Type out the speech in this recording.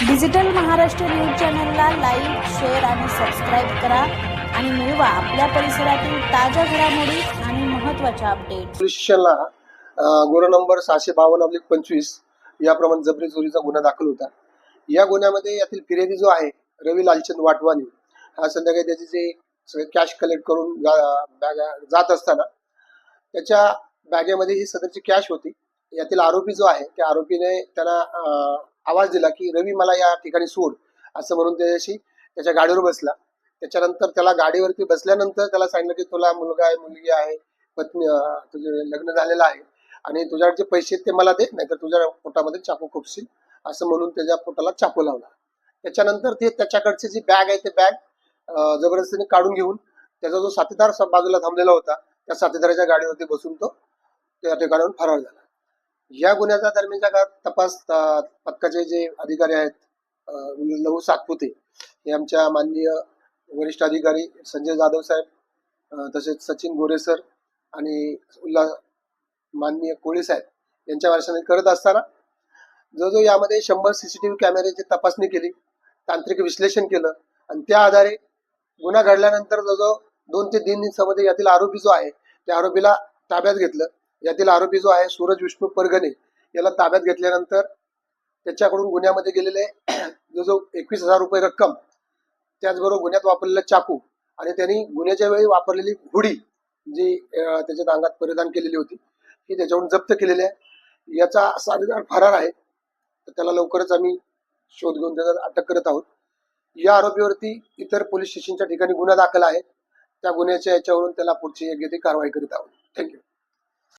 Digital Maharashtra news चॅनलला like share आणि subscribe करा आणि मिळवा आपल्या परिसरातील ताज्या घडामोडी आणि महत्त्वाच्या अपडेट पोलीस स्टेशनला अं, गुन्हा नंबर सहाशे बावन्न अब्लिक पंचवीस याप्रमाणे जबरी चोरीचा गुन्हा दाखल होता. या गुन्ह्यामध्ये यातील फिर्यादी जो आहे रवी लालचंद वाटवानी हा संध्याकाळी त्याचे जे सगळे कॅश कलेक्ट करून जा- बॅगा जात असताना त्याच्या बॅगेमध्ये ही सदरची कॅश होती. यातील आरोपी जो आहे त्या आरोपीने त्याला अं, आवाज दिला की रवी मला या ठिकाणी सोड असं म्हणून त्याच्याशी त्याच्या गाडीवर बसला. त्याच्यानंतर त्याला गाडीवरती बसल्यानंतर त्याला सांगितलं की तुला मुलगा आहे मुलगी आहे पत्नी तुझे लग्न झालेलं आहे आणि तुझ्याकडे पैसे ते मला दे नाहीतर तुझ्या पोटामध्ये चाकू खुपशील असं म्हणून त्याच्या पोटाला चाकू लावला. त्याच्यानंतर ते त्याच्याकडची जी बॅग आहे ते बॅग जबरदस्तीने काढून घेऊन त्याचा जो साथीदार बाजूला थांबलेला होता त्या साथीदाराच्या गाडीवरती बसून तो त्या ठिकाणाहून फरार झाला. या गुन्ह्याच्या दरम्यानच्या काळात तपास पक्काचे जे अधिकारी आहेत लहू सातपुते हे आमच्या माननीय वरिष्ठ अधिकारी संजय जाधव साहेब तसेच सचिन गोरे सर आणि उल्हास माननीय कोळी साहेब यांच्या मार्शाने करत असताना जो जो यामध्ये शंभर सीसीटीव्ही कॅमेऱ्याची तपासणी केली तांत्रिक विश्लेषण केलं आणि त्या आधारे गुन्हा घडल्यानंतर जो जो दोन ते तीन दिवसामध्ये यातील आरोपी जो आहे त्या आरोपीला ताब्यात घेतलं. यातील आरोपी जो आहे सूरज विष्णू परगणे याला ताब्यात घेतल्यानंतर त्याच्याकडून गुन्ह्यामध्ये गेलेले जो जो एकवीस हजार रुपये रक्कम त्याचबरोबर गुन्ह्यात वापरलेला चाकू आणि त्यांनी गुन्ह्याच्या वेळी वापरलेली घुडी जी त्याच्यात त्याच्या अंगात परिधान केलेली होती ही त्याच्यावरून जप्त केलेली आहे. याचा साधीदार फरार आहे. तर त्याला लवकरच आम्ही शोध घेऊन त्याचा अटक करत आहोत. या आरोपीवरती इतर पोलीस स्टेशनच्या ठिकाणी गुन्हा दाखल आहे. त्या गुन्ह्याच्या याच्यावरून त्याला पुढची योग्य ती कारवाई करीत आहोत. थँक्यू.